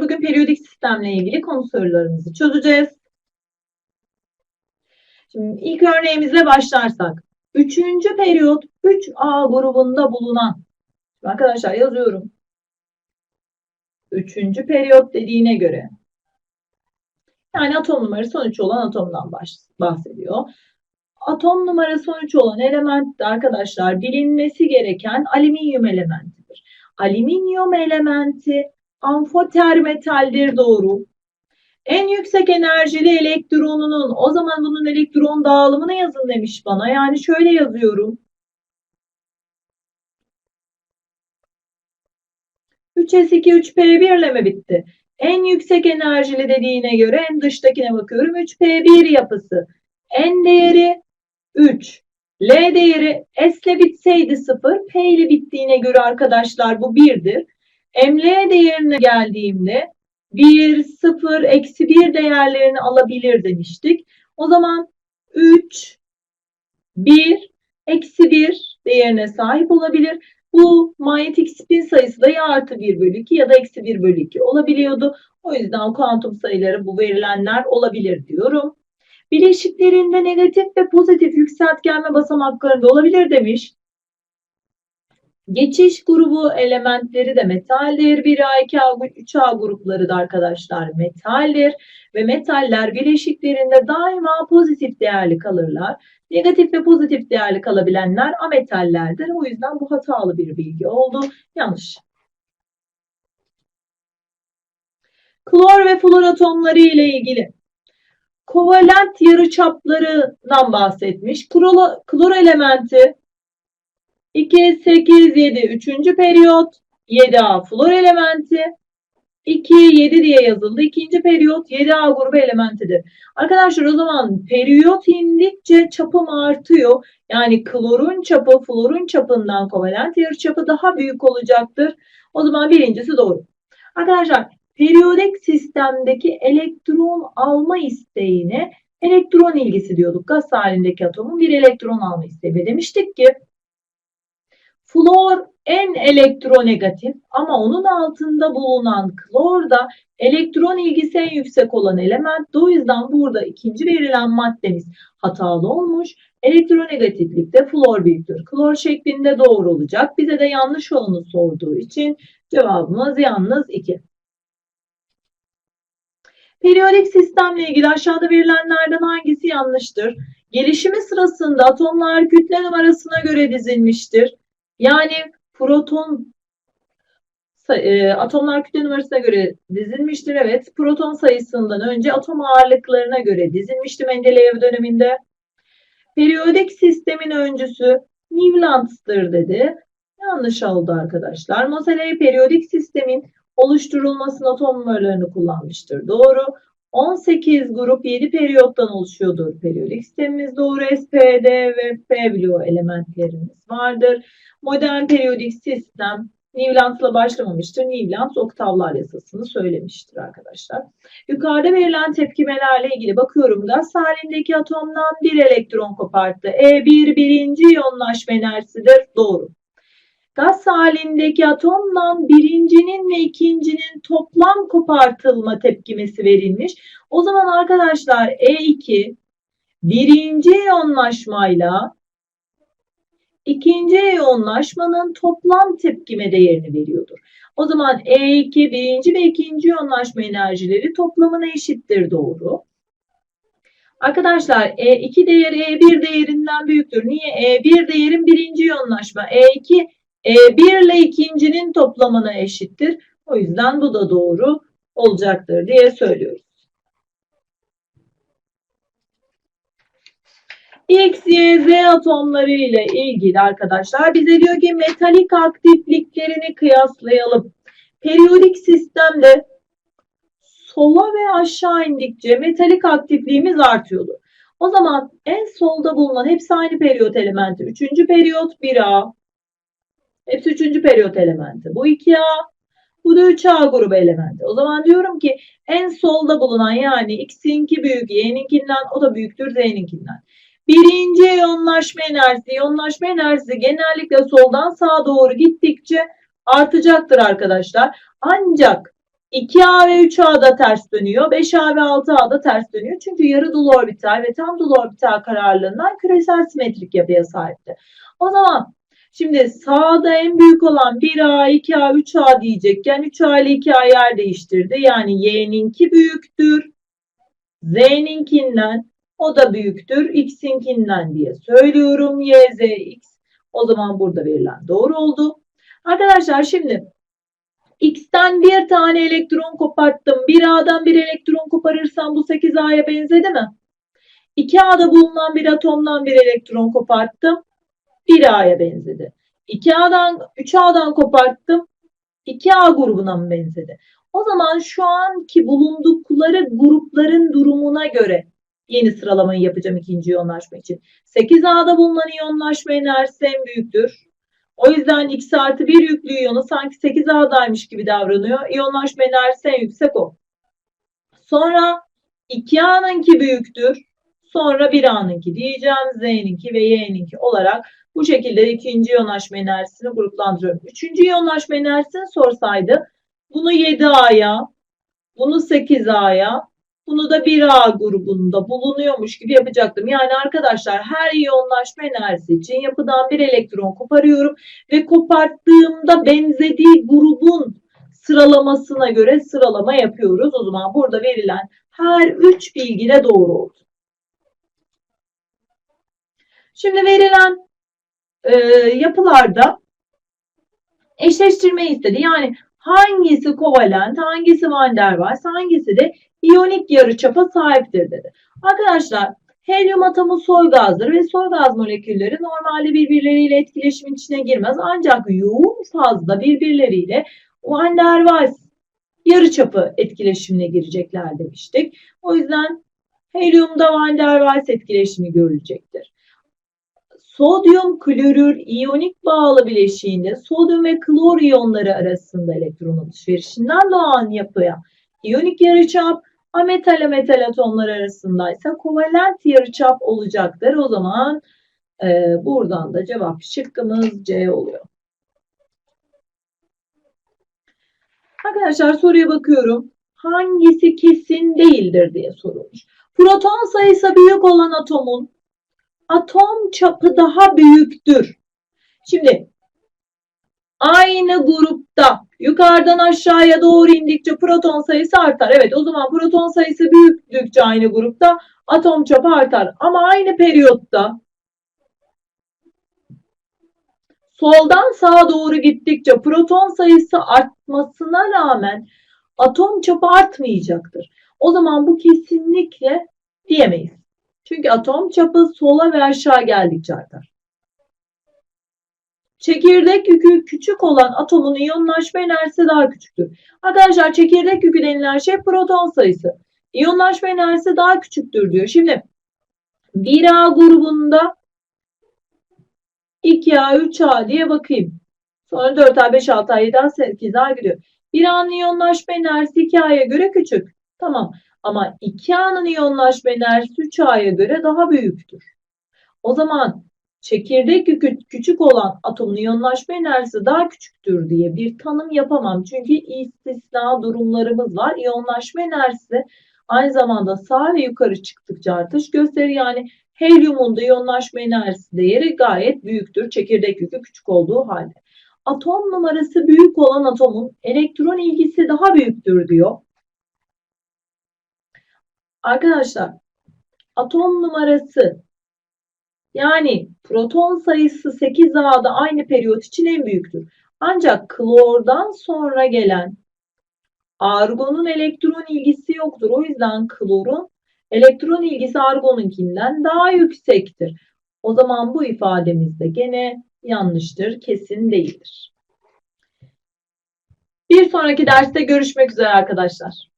bugün periyodik sistemle ilgili konu sorularımızı çözeceğiz. Şimdi ilk örneğimizle başlarsak. Üçüncü periyot 3A grubunda bulunan. Arkadaşlar yazıyorum. Üçüncü periyot dediğine göre. Yani atom numarası 13 olan atomdan bahsediyor. Atom numarası 13 olan element de arkadaşlar bilinmesi gereken alüminyum elementidir. Alüminyum elementi amfoter metaldir doğru. En yüksek enerjili elektronunun o zaman bunun elektron dağılımını yazın demiş bana. Yani şöyle yazıyorum. 3s2 3p1 ile mi bitti? En yüksek enerjili dediğine göre en dıştakine bakıyorum. 3p1 yapısı. En değeri 3. L değeri S ile bitseydi 0. P ile bittiğine göre arkadaşlar bu 1'dir. ML değerine geldiğimde 1, 0, eksi 1 değerlerini alabilir demiştik. O zaman 3, 1, eksi 1 değerine sahip olabilir. Bu manyetik spin sayısı da ya artı 1 bölü 2 ya da eksi 1 bölü 2 olabiliyordu. O yüzden kuantum sayıları bu verilenler olabilir diyorum. Bileşiklerinde negatif ve pozitif yükseltgenme basamaklarında olabilir demiş. Geçiş grubu elementleri de metaldir. 1A, 2A, 3A grupları da arkadaşlar metaldir. Ve metaller bileşiklerinde daima pozitif değerli kalırlar. Negatif ve pozitif değerli kalabilenler ametallerdir. O yüzden bu hatalı bir bilgi oldu. Yanlış. Klor ve flor atomları ile ilgili kovalent yarıçaplarından bahsetmiş. Klor, klor elementi 2, 8, 7 üçüncü periyot. 7A flor elementi. 2, 7 diye yazıldı. İkinci periyot 7A grubu elementidir. Arkadaşlar o zaman periyot indikçe çapım artıyor. Yani klorun çapı florun çapından kovalent yarıçapı daha büyük olacaktır. O zaman birincisi doğru. Arkadaşlar periyodik sistemdeki elektron alma isteğine elektron ilgisi diyorduk. Gaz halindeki atomun bir elektron alma isteği. Ve demiştik ki Flor en elektronegatif ama onun altında bulunan klor da elektron ilgisi en yüksek olan element. O yüzden burada ikinci verilen maddemiz hatalı olmuş. Elektronegatiflikte flor büyüktür. Klor şeklinde doğru olacak. Bize de yanlış olanı sorduğu için cevabımız yalnız 2. Periyodik sistemle ilgili aşağıda verilenlerden hangisi yanlıştır? Gelişimi sırasında atomlar kütle numarasına göre dizilmiştir. Yani proton e, atomlar kütle numarasına göre dizilmiştir. Evet. Proton sayısından önce atom ağırlıklarına göre dizilmişti Mendeleev döneminde. Periyodik sistemin öncüsü Newlands'tır dedi. Yanlış oldu arkadaşlar. Moseley periyodik sistemin oluşturulmasının atom numaralarını kullanmıştır. Doğru. 18 grup 7 periyottan oluşuyordur periyodik sistemimiz. Doğru SPD ve P bloğu elementlerimiz vardır. Modern periyodik sistem Newlands'la başlamamıştır. Newlands oktavlar yasasını söylemiştir arkadaşlar. Yukarıda verilen tepkimelerle ilgili bakıyorum. Gaz halindeki atomdan bir elektron koparttı. E1 birinci iyonlaşma enerjisidir. Doğru. Gaz halindeki atomdan birincinin ve ikincinin toplam kopartılma tepkimesi verilmiş. O zaman arkadaşlar E2 birinci iyonlaşmayla ikinci iyonlaşmanın toplam tepkime değerini veriyordur. O zaman E2 birinci ve ikinci iyonlaşma enerjileri toplamına eşittir doğru. Arkadaşlar E2 değeri E1 değerinden büyüktür. Niye? E1 değerin birinci iyonlaşma. E2 E1 ile ikincinin toplamına eşittir. O yüzden bu da doğru olacaktır diye söylüyoruz. X, Y, Z atomları ile ilgili arkadaşlar bize diyor ki metalik aktifliklerini kıyaslayalım. Periyodik sistemde sola ve aşağı indikçe metalik aktifliğimiz artıyordu. O zaman en solda bulunan hepsi aynı periyot elementi. Üçüncü periyot 1A. Hepsi üçüncü periyot elementi. Bu 2A. Bu da 3A grubu elementi. O zaman diyorum ki en solda bulunan yani X'inki büyük, Y'ninkinden o da büyüktür Z'ninkinden. Birinci iyonlaşma enerjisi. İyonlaşma enerjisi genellikle soldan sağa doğru gittikçe artacaktır arkadaşlar. Ancak 2A ve 3A da ters dönüyor. 5A ve 6A da ters dönüyor. Çünkü yarı dolu orbital ve tam dolu orbital kararlılığından küresel simetrik yapıya sahipti. O zaman şimdi sağda en büyük olan 1A, 2A, 3A diyecekken 3A ile 2A yer değiştirdi. Yani Y'ninki büyüktür. Z'ninkinden o da büyüktür. X'inkinden diye söylüyorum. Y, Z, X. O zaman burada verilen doğru oldu. Arkadaşlar şimdi X'ten bir tane elektron koparttım. Bir A'dan bir elektron koparırsam bu 8A'ya benzedi mi? 2A'da bulunan bir atomdan bir elektron koparttım. 1A'ya benzedi. 2A'dan 3A'dan koparttım. 2A grubuna mı benzedi? O zaman şu anki bulundukları grupların durumuna göre yeni sıralamayı yapacağım ikinci iyonlaşma için. 8A'da bulunan iyonlaşma enerjisi en büyüktür. O yüzden X artı 1 yüklü iyonu sanki 8A'daymış gibi davranıyor. İyonlaşma enerjisi en yüksek o. Sonra 2A'nınki büyüktür. Sonra 1A'nınki diyeceğim. Z'ninki ve Y'ninki olarak bu şekilde ikinci iyonlaşma enerjisini gruplandırıyorum. Üçüncü iyonlaşma enerjisini sorsaydı bunu 7A'ya, bunu 8A'ya, bunu da 1A grubunda bulunuyormuş gibi yapacaktım. Yani arkadaşlar her iyonlaşma enerjisi için yapıdan bir elektron koparıyorum ve koparttığımda benzediği grubun sıralamasına göre sıralama yapıyoruz. O zaman burada verilen her üç bilgi de doğru oldu. Şimdi verilen e, yapılarda eşleştirme istedi. Yani hangisi kovalent, hangisi van der Waals, hangisi de iyonik yarıçapa sahiptir dedi. Arkadaşlar helyum atomu soy gazdır ve soy gaz molekülleri normalde birbirleriyle etkileşim içine girmez. Ancak yoğun fazla birbirleriyle van der Waals yarıçapı etkileşimine girecekler demiştik. O yüzden helyumda van der Waals etkileşimi görülecektir. Sodyum klorür iyonik bağlı bileşiğinde sodyum ve klor iyonları arasında elektron alışverişinden doğan yapıya iyonik yarıçap, ametal metal atomlar arasındaysa kovalent yarıçap olacaktır. O zaman e, buradan da cevap şıkkımız C oluyor. Arkadaşlar soruya bakıyorum. Hangisi kesin değildir diye sorulmuş. Proton sayısı büyük olan atomun atom çapı daha büyüktür. Şimdi aynı grupta yukarıdan aşağıya doğru indikçe proton sayısı artar. Evet o zaman proton sayısı büyüdükçe aynı grupta atom çapı artar. Ama aynı periyotta soldan sağa doğru gittikçe proton sayısı artmasına rağmen atom çapı artmayacaktır. O zaman bu kesinlikle diyemeyiz. Çünkü atom çapı sola ve aşağı geldikçe artar. Çekirdek yükü küçük olan atomun iyonlaşma enerjisi daha küçüktür. Arkadaşlar çekirdek yükü denilen şey proton sayısı. İyonlaşma enerjisi daha küçüktür diyor. Şimdi 1A grubunda 2A, 3A diye bakayım. Sonra 4A, 5A, 6A, 7A, 8A gidiyor. 1A'nın iyonlaşma enerjisi 2A'ya göre küçük. Tamam. Ama 2A'nın iyonlaşma enerjisi 3A'ya göre daha büyüktür. O zaman çekirdek yükü küçük olan atomun iyonlaşma enerjisi daha küçüktür diye bir tanım yapamam. Çünkü istisna durumlarımız var. İyonlaşma enerjisi aynı zamanda sağ ve yukarı çıktıkça artış gösterir. Yani helyumun da iyonlaşma enerjisi değeri gayet büyüktür. Çekirdek yükü küçük olduğu halde. Atom numarası büyük olan atomun elektron ilgisi daha büyüktür diyor. Arkadaşlar atom numarası yani proton sayısı 8A'da aynı periyot için en büyüktür. Ancak klordan sonra gelen argonun elektron ilgisi yoktur. O yüzden klorun elektron ilgisi argonunkinden daha yüksektir. O zaman bu ifademiz de gene yanlıştır, kesin değildir. Bir sonraki derste görüşmek üzere arkadaşlar.